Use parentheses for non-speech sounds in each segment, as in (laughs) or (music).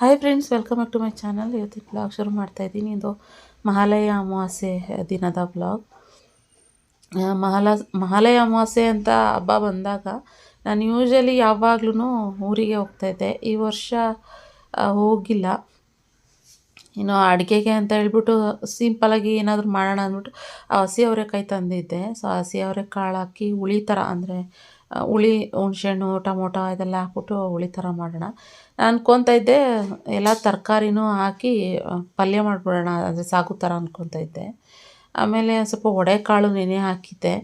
Hi friends welcome back to my channel ಇವತ್ತು blog ಶುರು ಮಾಡ್ತಾ ಇದ್ದೀನಿ. ಇದು ಮಹಾಲಯ ಅಮಾವಾಸ್ಯೆ ದಿನದ ಬ್ಲಾಗ್ ಮಹಾಲ, ಮಹಾಲಯ ಅಮಾವಾಸ್ಯೆ ಅಂತ ಹಬ್ಬ ಬಂದಾಗ ನಾನು ಯೂಶ್ವಲಿ ಯಾವಾಗ್ಲೂ ಊರಿಗೆ ಹೋಗ್ತಾಯಿದ್ದೆ ಈ ವರ್ಷ ಹೋಗಿಲ್ಲ. ಇನ್ನು ಅಡುಗೆಗೆ ಅಂತ ಹೇಳ್ಬಿಟ್ಟು ಸಿಂಪಲಾಗಿ ಏನಾದರೂ ಮಾಡೋಣ ಅಂದ್ಬಿಟ್ಟು ಆ ಹಸಿ ಅವರೆಕಾಯಿ ತಂದಿದ್ದೆ. ಸೊ ಹಸಿ ಅವರೆಕಾಳು ಹಾಕಿ ಹುಳಿ ಥರ ಅಂದರೆ ಹುಳಿ, ಹುಣ್ಸೆಹಣ್ಣು, ಟೊಮೊಟೊ ಇದೆಲ್ಲ ಹಾಕ್ಬಿಟ್ಟು ಹುಳಿ ಥರ ಮಾಡೋಣ. ನಾನು ಅನ್ಕೊತಾಯಿದ್ದೆ ಎಲ್ಲ ತರಕಾರಿನೂ ಹಾಕಿ ಪಲ್ಯ ಮಾಡಿಬಿಡೋಣ, ಅದು ಸಾಗು ಥರ ಇದ್ದೆ. ಆಮೇಲೆ ಸ್ವಲ್ಪ ಒಡೆಕಾಳು ನೆನೆ ಹಾಕಿದ್ದೆ.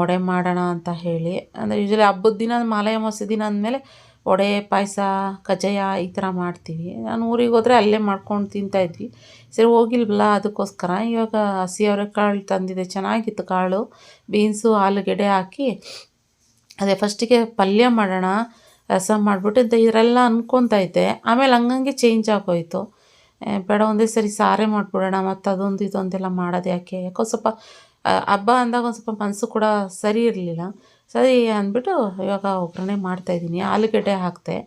ವಡೆ ಮಾಡೋಣ ಅಂತ ಹೇಳಿ. ಅಂದರೆ ಯೂಶ್ವಲಿ ಹಬ್ಬದ ದಿನ, ಮಾಲೆ ಅಮಾವಾಸ್ಯೆ ದಿನ ಅಂದಮೇಲೆ ವಡೆ, ಪಾಯಸ, ಕಜ್ಜಾಯ ಈ ಥರ ಮಾಡ್ತೀವಿ. ನಾನು ಊರಿಗೆ ಹೋದರೆ ಅಲ್ಲೇ ಮಾಡ್ಕೊಂಡು ತಿಂತಾಯಿದ್ವಿ ಸರಿ, ಹೋಗಿಲ್ವಲ್ಲ, ಅದಕ್ಕೋಸ್ಕರ. ಇವಾಗ ಹಸಿ ಅವರೆಕಾಳು ತಂದಿದೆ, ಚೆನ್ನಾಗಿತ್ತು ಕಾಳು. ಬೀನ್ಸು, ಆಲೂಗೆಡ್ಡೆ ಹಾಕಿ ಅದೇ ಫಸ್ಟಿಗೆ ಪಲ್ಯ ಮಾಡೋಣ, ರಸ ಮಾಡಿಬಿಟ್ಟು ಅಂತ ಇದರೆಲ್ಲ ಅಂದ್ಕೊತಾಯಿದ್ದೆ ಇದ್ದೆ ಆಮೇಲೆ ಹಂಗಂಗೆ ಚೇಂಜ್ ಆಗೋಯ್ತು. ಬೇಡ, ಒಂದೇ ಸರಿ ಸಾರೇ ಮಾಡಿಬಿಡೋಣ, ಮತ್ತು ಅದೊಂದು ಇದೊಂದೆಲ್ಲ ಮಾಡೋದು ಯಾಕೆ? ಯಾಕೋ ಸ್ವಲ್ಪ ಹಬ್ಬ ಅಂದಾಗ ಒಂದು ಸ್ವಲ್ಪ ಮನಸ್ಸು ಕೂಡ ಸರಿ ಇರಲಿಲ್ಲ. ಸರಿ ಅಂದ್ಬಿಟ್ಟು ಇವಾಗ ಒಗ್ಗರಣೆ ಮಾಡ್ತಾಯಿದ್ದೀನಿ ಆಲೂಗಡ್ಡೆ ಹಾಕಿದೆ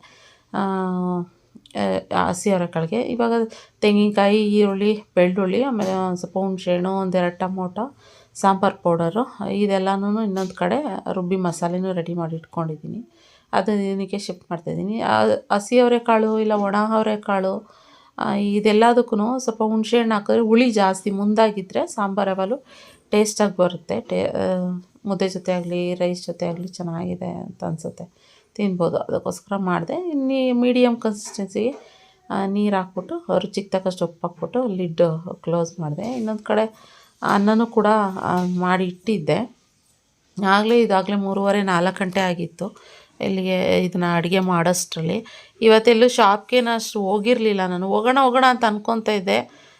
ಹಸಿ ಅವರೆಕಾಳಿಗೆ ಇವಾಗ ತೆಂಗಿನಕಾಯಿ, ಈರುಳ್ಳಿ, ಬೆಳ್ಳುಳ್ಳಿ, ಆಮೇಲೆ ಒಂದು ಸ್ವಲ್ಪ ಹುಣ್ಸೆಹಣ್ಣು ಒಂದೆರಡು ಟೊಮೊಟೊ, ಸಾಂಬಾರು ಪೌಡರು, ಇದೆಲ್ಲನೂ ಇನ್ನೊಂದು ಕಡೆ ರುಬ್ಬಿ ಮಸಾಲೆನೂ ರೆಡಿ ಮಾಡಿ ಇಟ್ಕೊಂಡಿದ್ದೀನಿ. ಅದು ಇದಕ್ಕೆ ಶಿಫ್ಟ್ ಮಾಡ್ತಾಯಿದ್ದೀನಿ ಹಸಿ ಅವರೆಕಾಳು ಇಲ್ಲ ಒಣ ಅವರೆಕಾಳು ಇದೆಲ್ಲದಕ್ಕೂ ಸ್ವಲ್ಪ ಹುಣ್ಸೆಹಣ್ಣು ಹಾಕಿದ್ರೆ ಹುಳಿ ಜಾಸ್ತಿ ಮುಂದಾಗಿದ್ದರೆ ಸಾಂಬಾರು ಅವಲು ಟೇಸ್ಟಾಗಿ ಬರುತ್ತೆ. ಟೇ ಮುದ್ದೆ ಜೊತೆ ಆಗಲಿ, ರೈಸ್ ಜೊತೆ ಆಗಲಿ ಚೆನ್ನಾಗಿದೆ ಅಂತ ಅನಿಸುತ್ತೆ. ತಿನ್ಬೋದು. ಅದಕ್ಕೋಸ್ಕರ ಮಾಡಿದೆ. ಇನ್ನು ಮೀಡಿಯಮ್ ಕನ್ಸಿಸ್ಟೆನ್ಸಿಗೆ ನೀರು ಹಾಕ್ಬಿಟ್ಟು, ರುಚಿಗೆ ತಕ್ಕಷ್ಟು ಉಪ್ಪು ಹಾಕ್ಬಿಟ್ಟು ಲಿಡ್ ಕ್ಲೋಸ್ ಮಾಡಿದೆ. ಇನ್ನೊಂದು ಕಡೆ ಅನ್ನನೂ ಕೂಡ ಮಾಡಿ ಇಟ್ಟಿದ್ದೆ. ಆಗಲೇ ಇದಾಗಲೇ ಮೂರುವರೆ, ನಾಲ್ಕು ಗಂಟೆ ಆಗಿತ್ತು. ಇಲ್ಲಿಗೆ ಇದನ್ನ ಅಡುಗೆ ಮಾಡೋಷ್ಟರಲ್ಲಿ. ಇವತ್ತೆಲ್ಲೂ ಶಾಪ್ಗೆ ನಾನು ಅಷ್ಟು ಹೋಗಿರಲಿಲ್ಲ ನಾನು. ಹೋಗೋಣ ಹೋಗೋಣ ಅಂತ ಅಂದ್ಕೊತಾ ಇದ್ದೆ.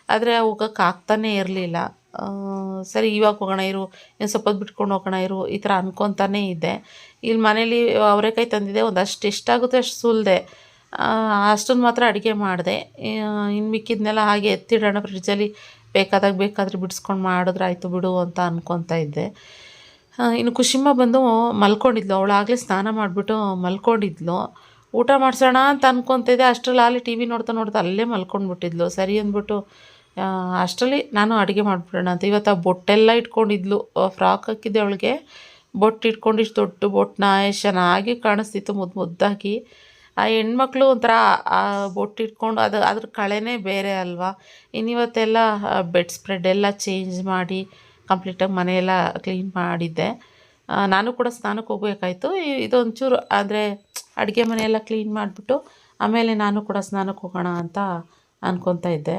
ಆದರೆ ಹೋಗೋಕ್ಕಾಗ್ತಾನೇ ಇರಲಿಲ್ಲ. ಸರಿ ಇವಾಗ ಹೋಗೋಣ ಇರು ಏನು ಸ್ವಲ್ಪ ಬಿಟ್ಕೊಂಡು ಹೋಗೋಣ ಇರು, ಈ ಥರ ಅನ್ಕೊತಾನೇ ಇದ್ದೆ. ಇಲ್ಲಿ ಮನೇಲಿ ಅವರೆಕಾಯಿ ತಂದಿದ್ದೆ, ಒಂದಷ್ಟು ಎಷ್ಟಾಗುತ್ತೆ ಅಷ್ಟು ಸುಲಿದೆ. ಅಷ್ಟೊಂದು ಮಾತ್ರ ಅಡುಗೆ ಮಾಡಿದೆ. ಇನ್ನು ಮಿಕ್ಕಿದ್ನೆಲ್ಲ ಹಾಗೆ ಎತ್ತಿಡೋಣ ಫ್ರಿಡ್ಜಲ್ಲಿ ಬೇಕಾದಾಗ ಬೇಕಾದರೆ ಬಿಡಿಸ್ಕೊಂಡು ಮಾಡಿದ್ರೆ ಆಯಿತು ಬಿಡು ಅಂತ ಅನ್ಕೊತಾ ಇದ್ದೆ. ಇನ್ನು ಖುಷಿಮ್ಮ ಬಂದು ಮಲ್ಕೊಂಡಿದ್ಲು ಅವಳಾಗಲೇ ಸ್ನಾನ ಮಾಡಿಬಿಟ್ಟು ಮಲ್ಕೊಂಡಿದ್ಲು. ಊಟ ಮಾಡಿಸೋಣ ಅಂತ ಅನ್ಕೊತಿದ್ದೆ ಅಷ್ಟರಲ್ಲಿ ಅಲ್ಲಿ ಟಿ ವಿ ನೋಡ್ತಾ ನೋಡ್ತಾ ಅಲ್ಲೇ ಮಲ್ಕೊಂಡ್ಬಿಟ್ಟಿದ್ಲು. ಸರಿ ಅಂದ್ಬಿಟ್ಟು ಅಷ್ಟರಲ್ಲಿ ನಾನು ಅಡುಗೆ ಮಾಡಿಬಿಡೋಣ ಅಂತ. ಇವತ್ತು ಆ ಬೊಟ್ಟೆಲ್ಲ ಇಟ್ಕೊಂಡಿದ್ಲು. ಫ್ರಾಕ್ ಹಾಕಿದ್ದೆ ಅವಳಿಗೆ. ಬೊಟ್ಟು ಇಟ್ಕೊಂಡು ಇಷ್ಟು ದೊಡ್ಡ ಬೊಟ್ಟನ್ನ ಎಷ್ಟು ಚೆನ್ನಾಗಿ ಕಾಣಿಸ್ತಿತ್ತು ಮುದ್ದು ಮುದ್ದಾಗಿ. ಆ ಹೆಣ್ಮಕ್ಳು ಒಂಥರ, ಆ ಬೊಟ್ಟು ಇಟ್ಕೊಂಡು ಅದು ಅದ್ರ ಕಳೆನೇ ಬೇರೆ ಅಲ್ವಾ? ಇನ್ನಿವತ್ತೆಲ್ಲ ಬೆಡ್ ಸ್ಪ್ರೆಡ್ ಎಲ್ಲ ಚೇಂಜ್ ಮಾಡಿ ಕಂಪ್ಲೀಟಾಗಿ ಮನೆಯೆಲ್ಲ ಕ್ಲೀನ್ ಮಾಡಿದ್ದೆ. ನಾನು ಕೂಡ ಸ್ನಾನಕ್ಕೆ ಹೋಗ್ಬೇಕಾಯ್ತು. ಇದೊಂಚೂರು ಅಂದರೆ ಅಡುಗೆ ಮನೆಯೆಲ್ಲ ಕ್ಲೀನ್ ಮಾಡಿಬಿಟ್ಟು ಆಮೇಲೆ ನಾನು ಕೂಡ ಸ್ನಾನಕ್ಕೆ ಹೋಗೋಣ ಅಂತ ಅಂದ್ಕೊತಾ ಇದ್ದೆ.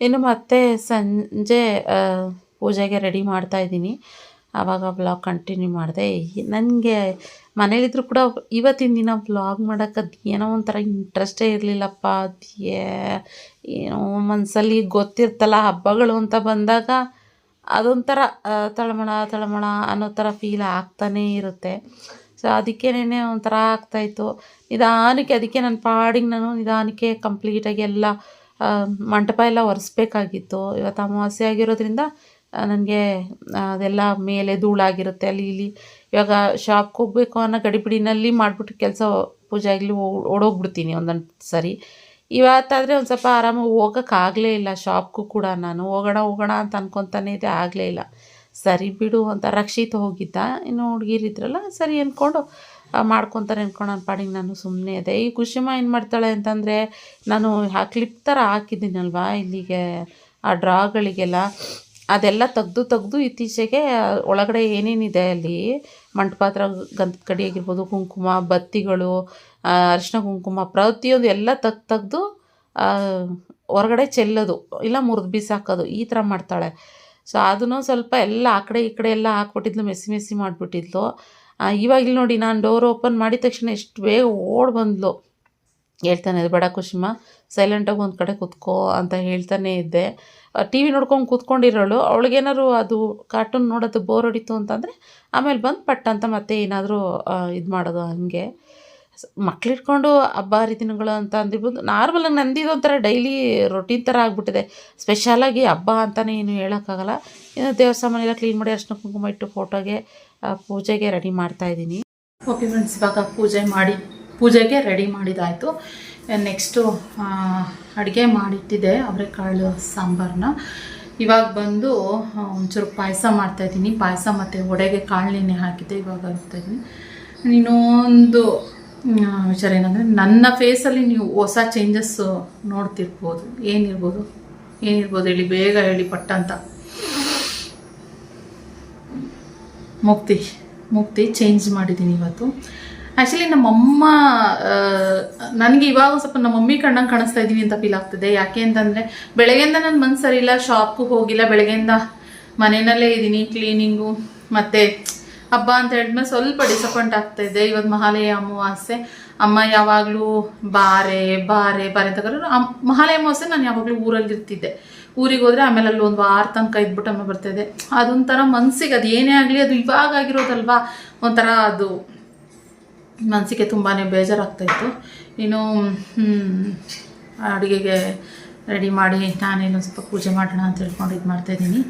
ಇನ್ನು ಮತ್ತೆ ಸಂಜೆ ಪೂಜೆಗೆ ರೆಡಿ ಮಾಡ್ತಾ ಇದ್ದೀನಿ. ಆವಾಗ ಬ್ಲಾಗ್ ಕಂಟಿನ್ಯೂ ಮಾಡಿದೆ. ನನಗೆ ಮನೇಲಿದ್ರು ಕೂಡ ಇವತ್ತಿನ ದಿನ ಬ್ಲಾಗ್ ಮಾಡೋಕ್ಕೆ ಅದು ಏನೋ ಒಂಥರ ಇಂಟ್ರೆಸ್ಟೇ ಇರಲಿಲ್ಲಪ್ಪ. ಅದು ಏನೋ ಮನಸ್ಸಲ್ಲಿ ಗೊತ್ತಿರ್ತಲ್ಲ ಹಬ್ಬಗಳು ಅಂತ ಬಂದಾಗ ಅದೊಂಥರ ತಳಮಳ ತಳಮಳ ಅನ್ನೋ ಥರ ಫೀಲ್ ಆಗ್ತಾನೇ ಇರುತ್ತೆ. ಸೊ ಅದಕ್ಕೇನೆ ಒಂಥರ ಆಗ್ತಾಯಿತ್ತು ನಿಧಾನಕ್ಕೆ, ಅದಕ್ಕೆ ನನ್ನ ಪಾಡಿಗೆ ನಾನು ನಿಧಾನಕ್ಕೆ ಕಂಪ್ಲೀಟಾಗಿ ಎಲ್ಲ ಮಂಟಪ ಎಲ್ಲ ಒರೆಸ್ಬೇಕಾಗಿತ್ತು. ಇವತ್ತು ಅಮಾವಾಸ್ಯೆ ಆಗಿರೋದ್ರಿಂದ ನನಗೆ ಅದೆಲ್ಲ ಮೇಲೆ ಧೂಳಾಗಿರುತ್ತೆ ಅಲ್ಲಿ ಇಲ್ಲಿ ಇವಾಗ ಶಾಪ್ಗೆ ಹೋಗಬೇಕು ಅನ್ನೋ ಗಡಿಬಿಡಿನಲ್ಲಿ ಮಾಡಿಬಿಟ್ಟು ಕೆಲಸ ಪೂಜೆ ಆಗಲಿ ಓಡೋಗ್ಬಿಡ್ತೀನಿ ಒಂದೊಂದು ಸರಿ. ಇವತ್ತಾದರೆ ಒಂದು ಸ್ವಲ್ಪ ಆರಾಮಾಗಿ ಹೋಗೋಕ್ಕಾಗಲೇ ಇಲ್ಲ. ಶಾಪ್ಗೂ ಕೂಡ ನಾನು ಹೋಗೋಣ ಹೋಗೋಣ ಅಂತ ಅನ್ಕೊತಾನೆ ಇದೆ ಆಗಲೇ ಇಲ್ಲ. ಸರಿ ಬಿಡು ಅಂತ ರಕ್ಷಿತ ಹೋಗಿದ್ದ. ಇನ್ನು ಹುಡುಗಿರಿದ್ರಲ್ಲ ಸರಿ ಅಂದ್ಕೊಂಡು ಮಾಡ್ಕೊತಾರೆ ಅಂದ್ಕೊಂಡು ನನ್ನ ಪಾಡಿಗೆ ನಾನು ಸುಮ್ಮನೆ ಇದೆ ಈ ಖುಷಿಮ ಏನು ಮಾಡ್ತಾಳೆ ಅಂತಂದರೆ, ನಾನು ಆ ಕ್ಲಿಪ್ ಥರ ಹಾಕಿದ್ದೀನಲ್ವಾ ಇಲ್ಲಿಗೆ, ಆ ಡ್ರಾಗಳಿಗೆಲ್ಲ ಅದೆಲ್ಲ ತೆಗ್ದು ತೆಗ್ದು ಇತ್ತೀಚೆಗೆ ಒಳಗಡೆ ಏನೇನಿದೆ ಅಲ್ಲಿ? ಮಂಟಪಾತ್ರ ಗಂಧದ ಕಡಿ ಆಗಿರ್ಬೋದು, ಕುಂಕುಮ, ಬತ್ತಿಗಳು ಅರಿಶಿನ ಕುಂಕುಮ, ಪ್ರತಿಯೊಂದು ಎಲ್ಲ ತೆಗ್ದು ತೆಗ್ದು ಹೊರಗಡೆ ಚೆಲ್ಲೋದು. ಇಲ್ಲ ಮುರಿದು ಬೀಸಾಕೋದು. ಈ ಥರ ಮಾಡ್ತಾಳೆ. ಸೊ ಅದನ್ನು ಸ್ವಲ್ಪ ಎಲ್ಲ ಆ ಕಡೆ ಈ ಕಡೆ ಎಲ್ಲ ಹಾಕ್ಬಿಟ್ಟಿದ್ಲು ಮೆಸ್ಸಿ ಮೆಸ್ಸಿ ಮಾಡಿಬಿಟ್ಟಿದ್ಲು. ಇವಾಗ ಇಲ್ಲಿ ನೋಡಿ ನಾನು ಡೋರ್ ಓಪನ್ ಮಾಡಿದ ತಕ್ಷಣ ಎಷ್ಟು ಬೇಗ ಓಡ್ ಬಂದ್ಲು. ಹೇಳ್ತಾನೆ ಇದ್ದೆ, ಬಡ ಕುಶಿಮ ಸೈಲೆಂಟಾಗಿ ಒಂದು ಕಡೆ ಕೂತ್ಕೋ ಅಂತ ಹೇಳ್ತಾನೆ ಇದ್ದೆ. ಟಿ ವಿ ನೋಡ್ಕೊಂಡು ಕೂತ್ಕೊಂಡಿರೋಳು. ಅವಳಿಗೇನಾದ್ರು ಅದು ಕಾರ್ಟೂನ್ ನೋಡೋದು ಬೋರ್ ಹೊಡಿತು ಅಂತಂದರೆ ಆಮೇಲೆ ಬಂದು ಪಟ್ಟ ಅಂತ ಮತ್ತೆ ಏನಾದರೂ ಇದು ಮಾಡೋದು ಹಾಗೆ. ಮಕ್ಳಿಟ್ಕೊಂಡು ಹಬ್ಬ ಹರಿದಿನಗಳು ಅಂತ ಅಂದಿರ್ಬೋದು. ನಾರ್ಮಲಾಗಿ ನಂದಿದ್ದು ಒಂಥರ ಡೈಲಿ ರೊಟೀನ್ ಥರ ಆಗಿಬಿಟ್ಟಿದೆ. ಸ್ಪೆಷಲಾಗಿ ಹಬ್ಬ ಅಂತಲೇ ಏನು ಹೇಳೋಕ್ಕಾಗಲ್ಲ. ಇನ್ನು ದೇವಸ್ಥಾನ ಸಾಮಾನೆಲ್ಲ ಕ್ಲೀನ್ ಮಾಡಿ ಅರ್ಶಿನ ಕುಂಕುಮ ಇಟ್ಟು ಫೋಟೋಗೆ ಪೂಜೆಗೆ ರೆಡಿ ಮಾಡ್ತಾ ಇದ್ದೀನಿ. ಓಕೆ ಫ್ರೆಂಡ್ಸ್ ಇವಾಗ ಪೂಜೆ ಮಾಡಿ, ಪೂಜೆಗೆ ರೆಡಿ ಮಾಡಿದಾಯಿತು. ನೆಕ್ಸ್ಟು ಅಡುಗೆ ಮಾಡಿಟ್ಟಿದ್ದೆ ಅವರೆಕಾಳು ಸಾಂಬಾರನ್ನ ಇವಾಗ ಬಂದು ಒಂಚೂರು ಪಾಯಸ ಮಾಡ್ತಾಯಿದ್ದೀನಿ ಪಾಯಸ ಮತ್ತು ಒಡೆಗೆ ಕಾಳನೆಣ್ಣೆ ಹಾಕಿದ್ದೆ, ಇವಾಗ ಹಾಕ್ತಾಯಿದ್ದೀನಿ ಇನ್ನೊಂದು ವಿಚಾರ ಏನಂದರೆ, ನನ್ನ ಫೇಸಲ್ಲಿ ನೀವು ಹೊಸ ಚೇಂಜಸ್ಸು ನೋಡ್ತಿರ್ಬೋದು. ಏನಿರ್ಬೋದು? ಏನಿರ್ಬೋದು? ಹೇಳಿ, ಬೇಗ ಹೇಳಿ, ಪಟ್ಟ ಅಂತ. ಮುಕ್ತಿ ಮುಕ್ತಿ ಚೇಂಜ್ ಮಾಡಿದ್ದೀನಿ ಇವತ್ತು. ಆ್ಯಕ್ಚುಲಿ ನಮ್ಮಮ್ಮ ನನಗೆ ಇವಾಗ ಸ್ವಲ್ಪ ನಮ್ಮ ಮಮ್ಮಿ ಕಣ್ಣಂಗೆ ಕಾಣಿಸ್ತಾ ಇದ್ದೀನಿ ಅಂತ ಫೀಲ್ ಆಗ್ತದೆ. ಯಾಕೆ ಅಂತಂದರೆ ಬೆಳಗ್ಗೆಯಿಂದ ನನ್ನ ಮನ್ಸು ಸರಿ ಇಲ್ಲ ಹೋಗಿಲ್ಲ, ಬೆಳಗ್ಗೆಯಿಂದ ಮನೆಯಲ್ಲೇ ಇದ್ದೀನಿ ಕ್ಲೀನಿಂಗು ಮತ್ತು ಹಬ್ಬ ಅಂತ ಹೇಳಿದ್ಮೇಲೆ ಸ್ವಲ್ಪ ಡಿಸಪಾಯಿಂಟ್ ಆಗ್ತಾ ಇದೆ. ಇವತ್ತು ಮಹಾಲಯ ಅಮಾವಾಸ್ಯೆ. ಅಮ್ಮ ಯಾವಾಗಲೂ ಬಾರೆ ಬಾರೆ ಬಾರೆ ಅಂತ ಕರೆದ್ರು. ಮಹಾಲಯ ಅಮಾವಾಸ್ಯೆ ನಾನು ಯಾವಾಗಲೂ ಊರಲ್ಲಿ ಇರ್ತಿದ್ದೆ ಊರಿಗೆ ಹೋದ್ರೆ ಆಮೇಲೆ ಅಲ್ಲಿ ಒಂದು ವಾರ ತನಕ ಇದ್ಬಿಟ್ಟು ಆಮೇಲೆ ಬರ್ತಾಯಿದೆ ಅದೊಂಥರ ಮನ್ಸಿಗೆ, ಅದು ಏನೇ ಆಗಲಿ, ಅದು ಇವಾಗ ಆಗಿರೋದಲ್ವಾ? ಒಂಥರ ಅದು ಮನಸ್ಸಿಗೆ ತುಂಬಾ ಬೇಜಾರಾಗ್ತಾಯಿತ್ತು ಇನ್ನು ಅಡುಗೆಗೆ ರೆಡಿ ಮಾಡಿ ನಾನೇನು ಸ್ವಲ್ಪ ಪೂಜೆ ಮಾಡೋಣ ಅಂತ ಹೇಳ್ಕೊಂಡು ಇದು ಮಾಡ್ತಾಯಿದ್ದೀನಿ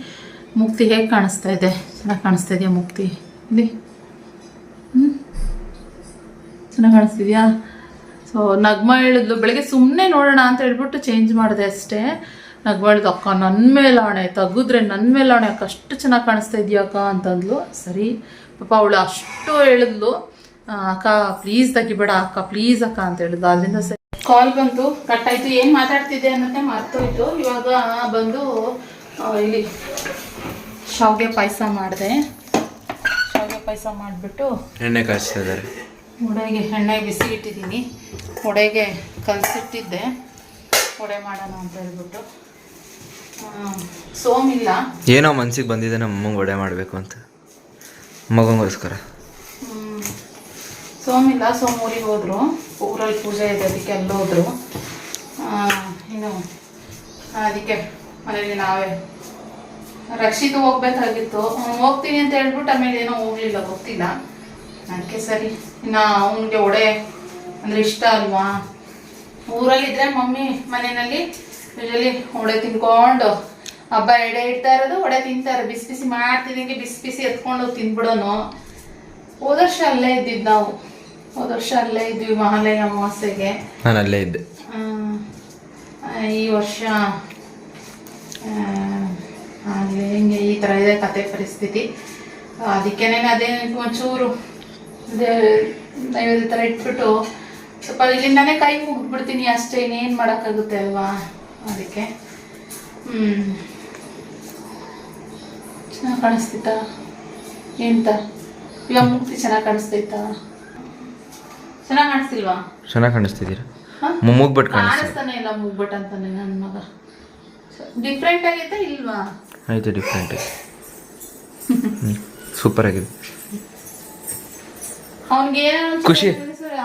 ಮುಕ್ತಿ ಹೇಗೆ ಕಾಣಿಸ್ತಾ ಇದೆ? ಚೆನ್ನಾಗಿ ಕಾಣಿಸ್ತಾ ಇದೆಯಾ ಮುಕ್ತಿ? ಇಲ್ಲಿ. ಹ್ಞೂ ಚೆನ್ನಾಗಿ ಕಾಣಿಸ್ತಿದ್ಯಾ? ಸೊ ನಗ್ಮ ಹೇಳಿದ್ಲು, ಬೆಳಗ್ಗೆ ಸುಮ್ಮನೆ ನೋಡೋಣ ಅಂತ ಹೇಳ್ಬಿಟ್ಟು ಚೇಂಜ್ ಮಾಡಿದೆ ಅಷ್ಟೇ. ಹೇಳಿದ್ಲು ಅಕ್ಕ ನನ್ನ ಮೇಲೆ ಆಣೆ ತೆಗೆದ್ರೆ ನನ್ನ ಮೇಲೆ ಆಣೆ ಅಕ್ಕ ಅಷ್ಟು ಚೆನ್ನಾಗಿ ಕಾಣಿಸ್ತಾ ಇದೆಯಾ ಅಕ್ಕ ಅಂತಂದ್ಲು. ಸರಿ ಪಾಪ ಅವಳು ಅಷ್ಟು ಹೇಳಿದ್ಲು. ಅಕ್ಕ ಪ್ಲೀಸ್ ತೆಗಿಬೇಡ ಅಕ್ಕ ಪ್ಲೀಸ್ ಅಕ್ಕ ಅಂತ ಹೇಳಿದ್ಲು. ಅದರಿಂದ ಸರಿ. ಕಾಲ್ ಬಂತು ಕಟ್ ಆಯ್ತು. ಏನು ಮಾತಾಡ್ತಿದ್ದೆ ಅನ್ನೋದೇ ಮರ್ತೋಯ್ತು. ಇವಾಗ ಬಂದು ಇಲ್ಲಿ ಶಾವಿಗೆ ಪಾಯಸ ಮಾಡಿದೆ. ಶಾವಿಗೆ ಪಾಯಸ ಮಾಡಿಬಿಟ್ಟು ಎಣ್ಣೆ ಕಾಯಿಸ್ತಾ ಇದ್ದಾರೆ. ಎಣ್ಣೆ ಬಿಸಿ ಇಟ್ಟಿದ್ದೀನಿ. ವಡೆಗೆ ಕಲಸಿಟ್ಟಿದ್ದೆ. ಹೊಡೆ ಮಾಡೋಣ ಅಂತ ಹೇಳ್ಬಿಟ್ಟು. ಸೋಮಿಲ್ಲ. ಏನೋ ಮನ್ಸಿಗೆ ಬಂದಿದೆ ನಮ್ಮ ಅಮ್ಮಂಗೆ ಒಡೆ ಮಾಡಬೇಕು ಅಂತ. ಮಗಂಗೋಸ್ಕರ. ಸೋಮಿಲ್ಲ ಸೋಮ್ ಊರಿಗೆ ಹೋದ್ರು. ಊರಲ್ಲಿ ಪೂಜೆ ಇದೆ ಅದಕ್ಕೆ ಅಲ್ಲಿ ಹೋದ್ರು. ಇನ್ನು ಅದಕ್ಕೆ ಮನೇಲಿ ನಾವೇ ರಕ್ಷಿತು ಹೋಗ್ಬೇಕಾಗಿತ್ತು. ಹೋಗ್ತೀನಿ ಅಂತ ಹೇಳ್ಬಿಟ್ಟು ಆಮೇಲೆ ಏನೋ ಹೋಗ್ಲಿಲ್ಲ ಗೊತ್ತಿಲ್ಲ. ಅದಕ್ಕೆ ಸರಿ. ಇನ್ನು ಅವನಿಗೆ ಒಡೆ ಅಂದ್ರೆ ಇಷ್ಟ ಅಲ್ವಾ? ಊರಲ್ಲಿದ್ದರೆ ಮಮ್ಮಿ ಮನೆಯಲ್ಲಿ ಯೂಶಲಿ ಒಡೆ ತಿನ್ಕೊಂಡು ಹಬ್ಬ ಎಡೆ ಇಡ್ತಾ ಇರೋದು ಒಡೆ ತಿಂತಾರೆ ಬಿಸಿ ಬಿಸಿ ಮಾಡ್ತಿದ್ದಂಗೆ ಬಿಸಿ ಬಿಸಿ ಎತ್ಕೊಂಡು ತಿನ್ಬಿಡೋನು. ಹೋದ ವರ್ಷ ಅಲ್ಲೇ ಇದ್ದಿದ್ದು ನಾವು. ಹೋದ ವರ್ಷ ಅಲ್ಲೇ ಇದ್ವಿ ಮಹಾಲಯ ಅಮಾವಾಸ್ಯೆಗೆ. ನಾನು ಅಲ್ಲೇ ಇದ್ದೆ. ಈ ವರ್ಷ ಆಗಲಿ ಹಿಂಗೆ ಈ ಥರ ಇದೆ ಕತೆ ಪರಿಸ್ಥಿತಿ. ಅದಕ್ಕೇನೆ ಅದೇ ಒಂಚೂರು ನೈವೇದ್ಯ ಥರ ಇಟ್ಬಿಟ್ಟು ಸ್ವಲ್ಪ ಇಲ್ಲಿಂದಾನೇ ಕೈ ಮುಗಿದ್ಬಿಡ್ತೀನಿ ಅಷ್ಟೇ ಇನ್ನೇನು ಮಾಡೋಕ್ಕಾಗುತ್ತೆ ಅಲ್ವಾ? ಅದಕ್ಕೆ. ಚೆನ್ನಾಗಿ ಕಾಣಿಸ್ತಿತ್ತಾ? ಎಂತ? ಇವಾಗ ಮೂರ್ತಿ ಚೆನ್ನಾಗಿ ಕಾಣಿಸ್ತೈತಾ ಚೆನ್ನಾಗಿ ಕಾಣಿಸ್ತಿಲ್ವಾ? ಚೆನ್ನಾಗಿ ಕಾಣಿಸ್ತಿದ್ದೀರಾ? ಮುಗ್ಬಟ್ ಕಾಣಿಸ್ತಾನೆ ಇಲ್ಲ ಮುಗ್ಬಟ್ ಅಂತಾನೆ ನನ್ನ ಮಗ. ಡಿಫ್ರೆಂಟ್ ಆಗೈತೆ ಇಲ್ವಾ? ಆಯ್ತು ಡಿಫ್ರೆಂಟ್ ಸೂಪರ್ ಆಗಿದೆ. ಅವನಿಗೆ ಖುಷಿ,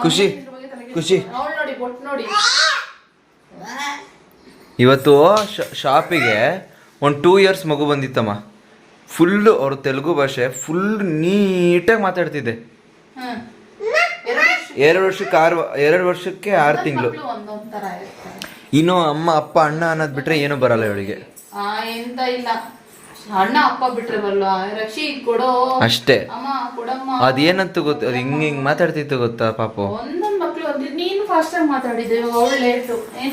ಖುಷಿ, ಖುಷಿ. ನೋಡಿ ನೋಡಿ. ಇವತ್ತು ಶಾಪಿಗೆ ಒಂದು ಟೂ ಇಯರ್ಸ್ ಮಗು ಬಂದಿತ್ತಮ್ಮ. ಫುಲ್ಲು ಅವ್ರ ತೆಲುಗು ಭಾಷೆ ಫುಲ್ ನೀಟಾಗಿ ಮಾತಾಡ್ತಿದ್ದೆ. ಎರಡು ವರ್ಷ ಎರಡು ವರ್ಷಕ್ಕೆ ಆರು ಎರಡು ವರ್ಷಕ್ಕೆ ಆರು ತಿಂಗಳು ಇನ್ನು ಅಮ್ಮ ಅಪ್ಪ ಅಣ್ಣ ಅನ್ನೋದು ಬಿಟ್ರೆ ಏನು ಬರಲ್ಲ ಇವಳಿಗೆ. ಆ ಎಂತ ಇಲ್ಲ. ಅಣ್ಣ ಅಪ್ಪ ಬಿಟ್ರೆ ಬಲ್ವಾ ರಕ್ಷಿ ಕೊಡೋ. ಅಷ್ಟೇ. ಅದೇನಂತ ಗೊತ್ತು ಅದು ಹಿಂಗೆ ಹಿಂಗೆ ಮಾತಾಡ್ತಿತ್ತು ಗೊತ್ತಾ ಪಾಪು?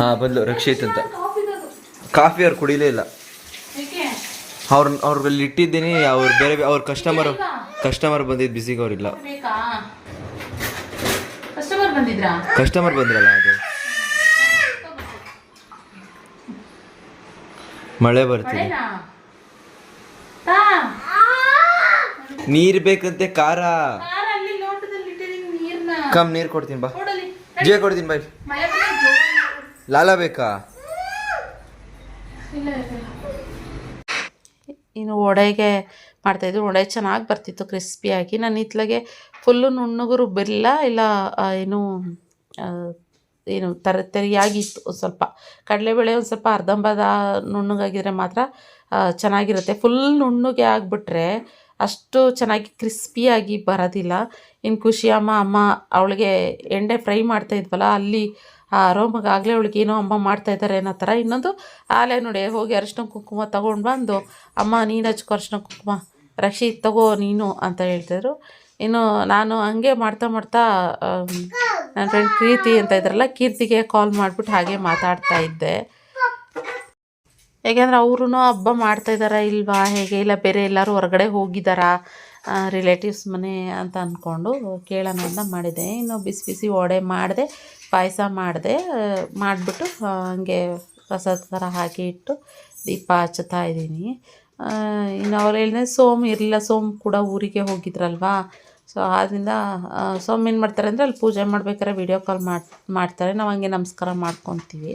ಹಾ ಬಂದ್ಲು ರಕ್ಷಿತ್ ಅಂತ. ಕಾಫಿ ಅವ್ರು ಕುಡಿಲೇ ಇಲ್ಲ. ಅವ್ರ ಅವ್ರಲ್ಲಿ ಇಟ್ಟಿದ್ದೀನಿ ಅವ್ರು ಬೇರೆ ಅವ್ರ ಕಸ್ಟಮರ್ ಕಸ್ಟಮರ್ ಬಂದಿದ್ದು ಬಿಸಿಗೆ ಅವ್ರಿಲ್ಲ ಕಸ್ಟಮರ್ ಬಂದ್ರಲ್ಲ ಅದು. ಮಳೆ ಬರ್ತಿದೆ ನೀರ್ ಬೇಕಂತೆ ಖಾರ. ಕಮ್ ನೀರ್ ಕೊಡ್ತೀನಿ ಬಾ. ಜೇ ಕೊಡ್ತೀನಿ ಬಾಯ್ ಲಾಲ ಬೇಕಾ? ಇನ್ನು ವಡೆಗೆ ಮಾಡ್ತಾಯಿದ್ರು ವಡೆ ಚೆನ್ನಾಗಿ ಬರ್ತಿತ್ತು ಕ್ರಿಸ್ಪಿಯಾಗಿ ನಾನು ಇತ್ಲಾಗೆ ಫುಲ್ಲು ನುಣ್ಣಗೂ ರುಬ್ಬಿರಲಿಲ್ಲ ಇಲ್ಲ ಏನು ಏನು, ತರ, ತೆರಿಯಾಗಿತ್ತು ಸ್ವಲ್ಪ. ಕಡಲೆಬೇಳೆ ಒಂದು ಸ್ವಲ್ಪ ಅರ್ಧಂಬರ್ಧ ನುಣ್ಣಗಾಗಿದ್ರೆ ಮಾತ್ರ ಚೆನ್ನಾಗಿರುತ್ತೆ. ಫುಲ್ ನುಣ್ಣಗೆ ಆಗಿಬಿಟ್ರೆ ಅಷ್ಟು ಚೆನ್ನಾಗಿ ಕ್ರಿಸ್ಪಿಯಾಗಿ ಬರೋದಿಲ್ಲ. ಇನ್ನು ಖುಷಿ ಅಮ್ಮ ಅಮ್ಮ, ಅವಳಿಗೆ ಎಣ್ಣೆ ಫ್ರೈ ಮಾಡ್ತಾ ಇದ್ವಲ್ಲ, ಅಲ್ಲಿ ಆ ಅರೋಮಗೆ ಆಗಲೇ ಅವಳಿಗೆ ಏನೋ ಅಮ್ಮ ಮಾಡ್ತಾ ಇದ್ದಾರೆ ಅನ್ನೋ ಥರ. ಇನ್ನೊಂದು ಆಲೆ ನೋಡಿ, ಹೋಗಿ ಅರಿಶಿನ ಕುಂಕುಮ ತೊಗೊಂಡು ಬಂದು, ಅಮ್ಮ, ನೀನು ಹಚ್ಕೊ ಅರಿಶಿನ ಕುಂಕುಮ, ರಕ್ಷಿ ತಗೋ ನೀನು ಅಂತ ಹೇಳ್ತಿದ್ರು. ಇನ್ನು ನಾನು ಹಂಗೆ ಮಾಡ್ತಾ ಮಾಡ್ತಾ ನನ್ನ ಫ್ರೆಂಡ್ ಕೀರ್ತಿ ಅಂತ ಇದ್ರಲ್ಲ, ಕೀರ್ತಿಗೆ ಕಾಲ್ ಮಾಡಿಬಿಟ್ಟು ಹಾಗೆ ಮಾತಾಡ್ತಾ ಇದ್ದೆ. ಯಾಕೆಂದ್ರೆ ಅವರು ಹಬ್ಬ ಮಾಡ್ತಾ ಇದ್ದಾರಾ ಇಲ್ವಾ, ಹೇಗೆ? ಇಲ್ಲ ಬೇರೆ ಎಲ್ಲರೂ ಹೊರಗಡೆ ಹೋಗಿದ್ದಾರಾ ರಿಲೇಟಿವ್ಸ್ ಮನೆ ಅಂತ ಅಂದ್ಕೊಂಡು ಕೇಳೋಣ ಅಂತ ಮಾಡಿದೆ. ಇನ್ನು ಬಿಸಿ ಬಿಸಿ ವಡೆ ಮಾಡಿದೆ. ಪಾಯಸ ಮಾಡಿದೆ, ಮಾಡಿಬಿಟ್ಟು ಹಂಗೆ ಪ್ರಸಾದ ಥರ ಹಾಕಿ ಇಟ್ಟು ದೀಪ ಹಚ್ಚುತ್ತಾ ಇದ್ದೀನಿ. ಇನ್ನು ಅವ್ರು ಹೇಳಿದ್ರೆ ಸೋಮ್ ಇರಲಿಲ್ಲ, ಸೋಮ್ ಕೂಡ ಊರಿಗೆ ಹೋಗಿದ್ರಲ್ವಾ? ಸೊ ಆದ್ದರಿಂದ ಸೋಮ್ ಏನು ಮಾಡ್ತಾರೆ ಅಂದರೆ ಅಲ್ಲಿ ಪೂಜೆ ಮಾಡ್ಬೇಕಾದ್ರೆ ವಿಡಿಯೋ ಕಾಲ್ ಮಾಡಿ, ಮಾಡ್ತಾರೆ. ನಾವು ಹಂಗೆ ನಮಸ್ಕಾರ ಮಾಡ್ಕೊತೀವಿ.